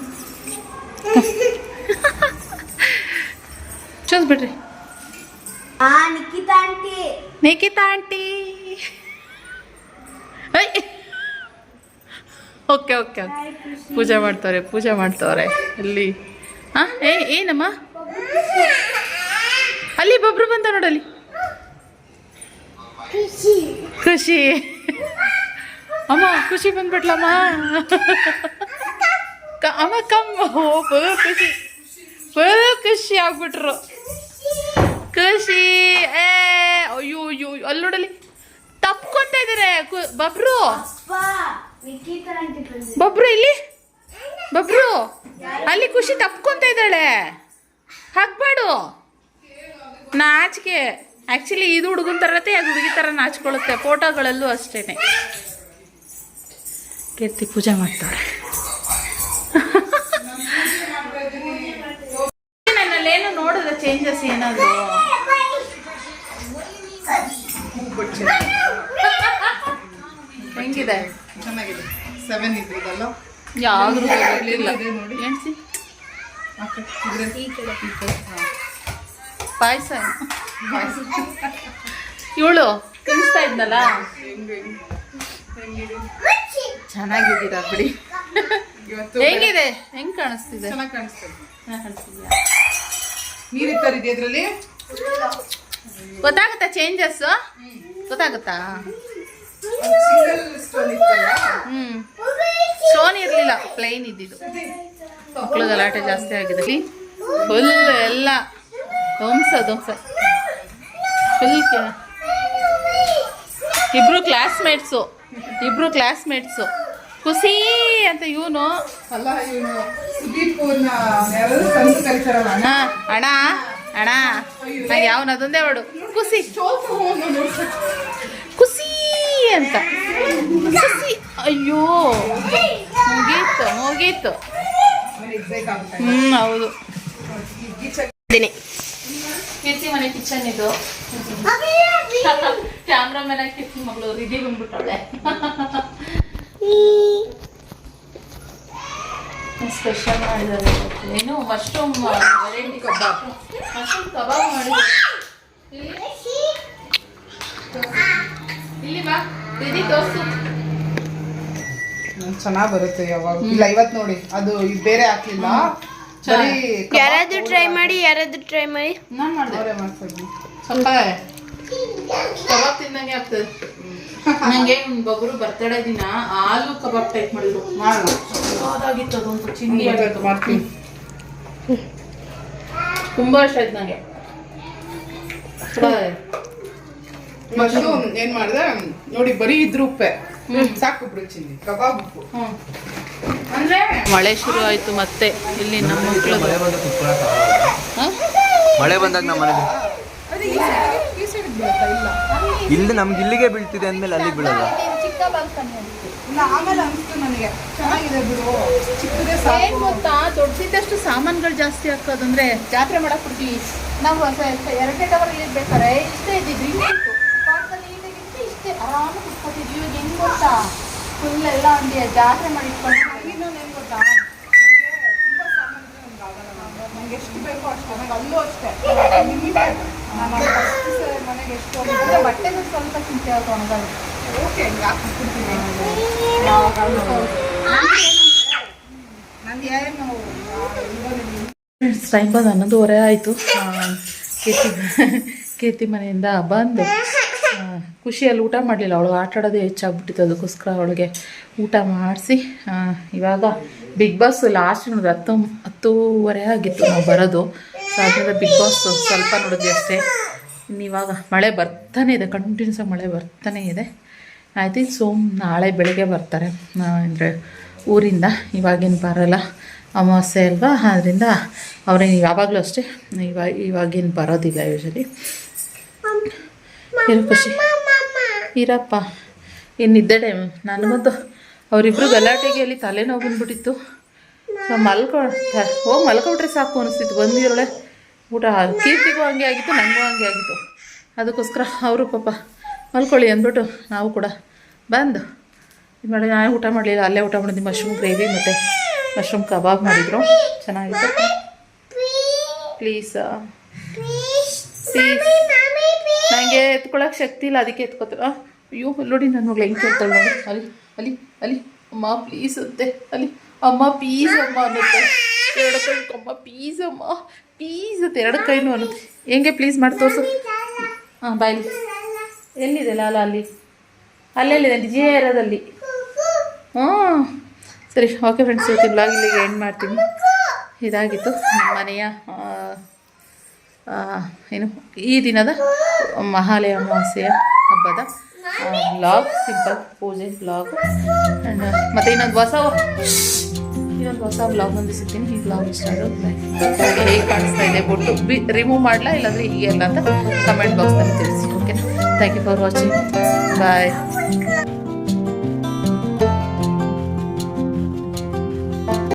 ಚೂಸ್ (laughs) ಬಿಡ್ರಿ. ಆ Nikhita aunty. Aunty. Okay okay okay. ಪೂಜೆ ಮಾಡ್ತವ್ರೆ ಪೂಜೆ ಮಾಡ್ತವ್ರೆ. ಅಲ್ಲಿ ಹಾಂ ಏ ಏನಮ್ಮ? ಅಲ್ಲಿ ಬಬ್ರು ಬಂದ ನೋಡಲ್ಲಿ. ಖುಷಿ. ಅಮ್ಮ ಖುಷಿ ಬಂದ್ಬಿಟ್ಲಮ್ಮ. ಅಮ್ಮ ಕಮ್ಮ. ಫುಲ್ ಖುಷಿ. ಫುಲ್ ಖುಷಿ ಆಗ್ಬಿಟ್ರು. ಖುಷಿ ಏ, ಅಯ್ಯೋ ಅಯ್ಯೋ ಅಲ್ಲಿ ನೋಡಲಿ ತಪ್ಕೊಂತ ಇದಾರೆ. ಬಬ್ರು. ಬಬ್ರು ಇಲ್ಲಿ? ಬಬ್ರು, ಅಲ್ಲಿ ಖುಷಿ ತಪ್ಕೊಂತ ಇದ್ದಾಳೆ. ಹಾಕ್ಬೇಡು ನಾಚಿಕೆ. ಆ್ಯಕ್ಚುಲಿ ಇದು ಹುಡುಗನ ಥರತೆ ಅದು ಹುಡುಗಿ ಥರ ನಾಚ್ಕೊಳ್ಳುತ್ತೆ ಫೋಟೋಗಳಲ್ಲೂ ಅಷ್ಟೇನೆ. ಕೀರ್ತಿ ಪೂಜೆ ಮಾಡ್ತಾಳೆ (laughs) ನನ್ನಲ್ಲೇನು ನೋಡಿದ್ರೆ ಚೇಂಜಸ್ ಏನಾದ್ರು? ಹೆಂಗಿದೆ? ಚೆನ್ನಾಗಿದೆ. ಸೆವೆನ್ ಇದ್ದಲ್ಲ ಯಾವ್ದು ಎಣ್ಸಿ ಪಾಯಸ. ಇವಳು ತಿನ್ನಿಸ್ತಾ ಇದ್ನಲ್ಲ? ಚೆನ್ನಾಗಿದ್ದೀರಾ ಬಿಡಿ. ಇವತ್ತು ಹೆಂಗಿದೆ? ಹೆಂಗ್ ಕಾಣಿಸ್ತಿದೆ? ಚೆನ್ನಾಗಿ ಕಾಣಿಸ್ತದೆ. ಕಾಣಿಸ್ತಿದ್ಯಾ? ಅದ್ರಲ್ಲಿ ಗೊತ್ತಾಗುತ್ತಾ ಚೇಂಜಸ್ ಗೊತ್ತಾಗುತ್ತಾ? ಸಿಂಗಲ್ ಸ್ಟೋನ್ ಇತ್ತಲ್ಲ ಹ್ಮ್. ಸ್ಟೋನ್ ಇರಲಿಲ್ಲ. ಪ್ಲೈನ್ ಇದ್ದಿದ್ದು. ಮಕ್ಕಳು ಗಲಾಟೆ ಜಾಸ್ತಿ ಆಗಿದೆ ಫುಲ್ ಎಲ್ಲ ಧ್ವಂಸ ಧ್ವಂಸ ಫುಲ್ ಇಬ್ರು ಕ್ಲಾಸ್ಮೇಟ್ಸು ಇಬ್ರು ಕ್ಲಾಸ್ಮೇಟ್ಸು ಖುಷಿ ಅಂತ ಇವನು. ಅಣ್ಣ. ಅಣ್ಣ ಯಾವನ ಅದೊಂದೇ ಹೊಡು ಖುಷಿ. ಅಂತ. ಸಸಿ ಅಯ್ಯೋ ಮುಗೀತು ಮುಗೀತು. ಹ್ಞೂ ಹೌದು. ಕೀರ್ತಿ ಮನೆ ಕಿಚನ್ ಇದು. ಕ್ಯಾಮ್ರಾಮನ್ ಕೀರ್ತಿ ಮಗಳು ರಿದಿ ಬಂದ್ಬಿಟ್ಟಳೆ. ಸ್ಪೆಷಲ್ ಮಾಡಿದ್ದಾರೆ. ಏನು mushroom variety kebab? Mushroom kebab ಮಾಡಿದ್ದಾರೆ. ಇಲ್ಲಿ ಬಾ ತೋರ್ಸು ಚೆನ್ನಾಗಿ ಬರುತ್ತೆ ಯಾವಾಗ ಇಲ್ಲ ಇವತ್ತು ನೋಡಿ ಅದು ಬೇರೆ ಹಾಕ್ಲಿಲ್ಲ. ಯಾರಾದ್ರೂ ಟ್ರೈ ಮಾಡಿ ಯಾರಾದ್ರೂ ಟ್ರೈ ಮಾಡಿ. ನಾನು ಮಾಡಿದೆ. ಸ್ವಲ್ಪ ಕಬಾಬ್ ತಿಂದಂಗೆ ಆಗ್ತದೆ. ನಂಗೆ ಬೊಬ್ಬರು ಬರ್ತಡೇ ದಿನ ಆಲೂ ಕಬಾಬ್ ಟೈಪ್ ಮಾಡಿದ್ರು. ಮಾಡೋಣ ಅದೊಂದು ಚಿನ್ನಿ ಚಿಂದಿ ಮಾಡ್ತೀನಿ. ತುಂಬಾ ಇಷ್ಟ ಆಯ್ತು ನಂಗೆ. ಮಶ್ರೂಮ್ ಏನ್ ಮಾಡ್ದೆ ನೋಡಿ ಬರೀ ಇದ್ರು ಉಪ್ಪೆ. ಸಾಕು ಬಿಡು ಚಿಲ್ಲಿ ಕಬಾಬ್ ಉಪ್ಪು. ಅಂದ್ರೆ ಮಳೆ ಶುರು ಆಯ್ತು ಮತ್ತೆ ಇಲ್ಲಿ ನಮ್ಮ ಮಕ್ಕಳು ಮಳೆ ಬಂದಾಗ ಕುತ್ಕೊಳಕ್ಕಾಗಲ್ಲ. ಮಳೆ ಬಂದಾಗ ನಮ್ಮ ಮನೇಲಿ ಇಲ್ಲ? ಇಲ್ಲಿ ನಮ್ಗೆ ಇಲ್ಲಿಗೆ ಬೀಳ್ತಿದೆ ಅಂದ್ಮೇಲೆ ಅಲ್ಲಿಗೆ ಬೀಳಲ್ಲ. ಇಲ್ಲ ಆಮೇಲೆ ಅನಿಸ್ತು ನನಗೆ. ಚೆನ್ನಾಗಿದೆ ಬಿಡು ಚಿಕ್ಕದೇ ಏನ್ ಸಾಕು ಗೊತ್ತಾ? ದೊಡ್ಡದಿದ್ದಷ್ಟು ಸಾಮಾನುಗಳು ಜಾಸ್ತಿ ಹಾಕೋದಂದ್ರೆ ಜಾತ್ರೆ ಮಾಡಕ್ ಬಿಡ್ತೀವಿ ನಾವು ಎರಡನೇ ಟವರ್ ಇರ್ಬೇಕಾರೆ ಇಷ್ಟೇ ಪಾರ್ಕಲ್ಲಿ ಇಷ್ಟೇ ಆರಾಮ ಕುತ್ಕೊತಿದ್ವಿ. ಇವಾಗ ಹೆಂಗ್ ಗೊತ್ತಾ? ಫುಲ್ ಎಲ್ಲ ಒಂದು ಜಾತ್ರೆ ಮಾಡಿ ಇಟ್ಕೊಂಡು ಇನ್ನೊಂದು ಏನ್ ಗೊತ್ತಾ? ನಂಗೆ ತುಂಬಾ ಸಾಮಾನು ಇದ್ರೆ ನಂಗೆ ಆಗಲ್ಲ ನಾನು. ನಂಗೆ ಎಷ್ಟು ಬೇಕೋ ಅಷ್ಟು ನನಗೆ ಅಲ್ಲೂ ಅಷ್ಟೇ. ಲಿಮಿಟೆಡ್ ನಾನು ಫಸ್ಟ್ ಮನೆಗೆ ಎಷ್ಟು ಬಟ್ಟೆಗಳು ಸ್ವಲ್ಪ ಚಿಂತೆ ಆಯ್ತು ಒಣಗಲ್ಲ ಓಕೆ ಯಾಕೆ ಬಿಟ್ಬಿಡ್ತೀನಿ ನಂದು ಏನು ಟೈಮ್ ಬಂದು ಹನ್ನೊಂದುವರೆ ಆಯಿತು. ಕೀರ್ತಿ ಕೀರ್ತಿ ಮನೆಯಿಂದ ಬಂದು ಖುಷಿಯಲ್ಲಿ ಊಟ ಮಾಡಲಿಲ್ಲ. ಅವಳು ಆಟ ಆಡೋದೇ ಹೆಚ್ಚಾಗ್ಬಿಟ್ಟಿತ್ತು. ಅದಕ್ಕೋಸ್ಕರ ಅವಳಿಗೆ ಊಟ ಮಾಡಿಸಿ ಇವಾಗ ಬಿಗ್ ಬಾಸ್ ಲಾಸ್ಟ್ ನೋಡಿದ್ರೆ ಹತ್ತು, ಹತ್ತೂವರೆ ಆಗಿತ್ತು ನಾವು ಬರೋದು. ಸೊ ಬಿಗ್ ಬಾಸ್ ಸ್ವಲ್ಪ ನೋಡಿದ್ವಿ ಅಷ್ಟೇ. ಇವಾಗ ಮಳೆ ಬರ್ತಾನೆ ಇದೆ. ಕಂಟಿನ್ಯೂಸ್ ಆಗಿ ಮಳೆ ಬರ್ತಾನೆ ಇದೆ. ಐ ಥಿಂಕ್ ಸೋಮ್ ನಾಳೆ ಬೆಳಗ್ಗೆ ಬರ್ತಾರೆ. ಅಂದರೆ ಊರಿಂದ. ಇವಾಗೇನು ಬರಲ್ಲ. ಅಮಾವಾಸ್ಯೆ ಅಲ್ವಾ? ಆದ್ದರಿಂದ ಅವ್ರೇನು ಯಾವಾಗಲೂ ಅಷ್ಟೇ. ಇವಾಗ ಇವಾಗೇನು ಬರೋದಿಲ್ಲ ಯೂಶಲಿ ಖುಷಿ? ಇರಪ್ಪ. ಇನ್ನು ನಿದ್ದೆ ಟೈಮ್ ನನಗಂತೂ ಅವರಿಬ್ರು ಗಲಾಟೆಗೆ ಅಲ್ಲಿ ತಲೆನೋವು ಬಂದ್ಬಿಟ್ಟಿತ್ತು. ಸೊ ಮಲ್ಕೊ ಹೋಗಿ ಮಲ್ಕೊಬಿಟ್ರೆ ಸಾಕು ಅನಿಸ್ತಿತ್ತು. ಬಂದಿರೋಳೆ ಊಟ ಕೀರ್ತಿಗೂ ಹಂಗೆ ಆಗಿತ್ತು ನನಗೂ ಹಂಗೆ ಆಗಿತ್ತು. ಅದಕ್ಕೋಸ್ಕರ ಅವರು ಪಾಪ ಮಲ್ಕೊಳ್ಳಿ ಅಂದ್ಬಿಟ್ಟು ನಾವು ಕೂಡ ಬಂದು ಇದು ಮಾಡಿ ನಾನು ಊಟ ಮಾಡಲಿಲ್ಲ. ಅಲ್ಲೇ ಊಟ ಮಾಡಿದ್ವಿ ಮಶ್ರೂಮ್ ಗ್ರೇವಿ ಮತ್ತು ಮಶ್ರೂಮ್ ಕಬಾಬ್ ಮಾಡಿದರು. ಚೆನ್ನಾಗಿತ್ತು. ಪ್ಲೀಸ್ ಪ್ಲೀಸ್ ನನಗೆ ಎತ್ಕೊಳಕ್ಕೆ ಶಕ್ತಿ ಇಲ್ಲ, ಅದಕ್ಕೆ ಎತ್ಕೋತಾರೆ ಅಯ್ಯೋ, ನೋಡಿ ನನ್ನ ಮಗಳು ಹೆಂಗೆ ಕೇಳ್ತಾಳೆ ನೋಡಿ. ಅಲ್ಲಿ ಅಲ್ಲಿ ಅಲ್ಲಿ. ಅಮ್ಮ ಪ್ಲೀಸ್ ಅಂತೆ ಅಲ್ಲಿ. ಅಮ್ಮ ಪ್ಲೀಸ್ ಅಮ್ಮ ಅನ್ನುತ್ತೆ. ಎರಡು ಕೈ ಅಮ್ಮ ಪ್ಲೀಸ್ ಅಮ್ಮ ಪ್ಲೀಸ್ ಅಂತ ಎರಡು ಕೈನು ಅನ್ನುತ್ತೆ. ಹೆಂಗೆ ಪ್ಲೀಸ್ ಮಾಡಿ ತೋರಿಸು. ಹಾಂ ಬಾಯ್ಲಿ ಎಲ್ಲಿದೆ ಲಾಲ ಅಲ್ಲಿ? ಅಲ್ಲೆಲ್ಲಿದೆ ನಿಜೇ ಇರೋದಲ್ಲಿ. ಹ್ಞೂ ಸರಿ ಓಕೆ ಫ್ರೆಂಡ್ಸ್ ಇವತ್ತು ಬ್ಲಾಗ್ ಇಲ್ಲಿಗೆ ಎಂಡ್ ಮಾಡ್ತೀನಿ. ಇದಾಗಿತ್ತು ನಮ್ಮ ಮನೆಯ ಏನು? ಈ ದಿನದ ಮಹಾಲಯ ಅಮಾವಾಸ್ಯೆಯ ಹಬ್ಬದ ಬ್ಲಾಗ್ ಸಿಂಪಲ್ ಪೂಜೆ ಬ್ಲಾಗ್ ಆ್ಯಂಡ್ ಮತ್ತು ಇನ್ನೊಂದು ಹೊಸ ಇನ್ನೊಂದು ಹೊಸ ಬ್ಲಾಗ್ ಒಂದು ಸಿಗ್ತೀನಿ ಈ ಬ್ಲಾಗ್ ಇಷ್ಟ ಆಗೋದು ಹೇಗೆ ಕಾಣಿಸ್ತಾ ಇದೆ ಬಿಟ್ಟು ಬಿ ರಿಮೂವ್ ಮಾಡಲಾ? ಇಲ್ಲಾಂದರೆ ಹೀಗೆ ಅಲ್ಲ ಅಂತ ಕಮೆಂಟ್ ಬಾಕ್ಸ್ನಲ್ಲಿ ತಿಳಿಸಿ. Okay thank you for watching bye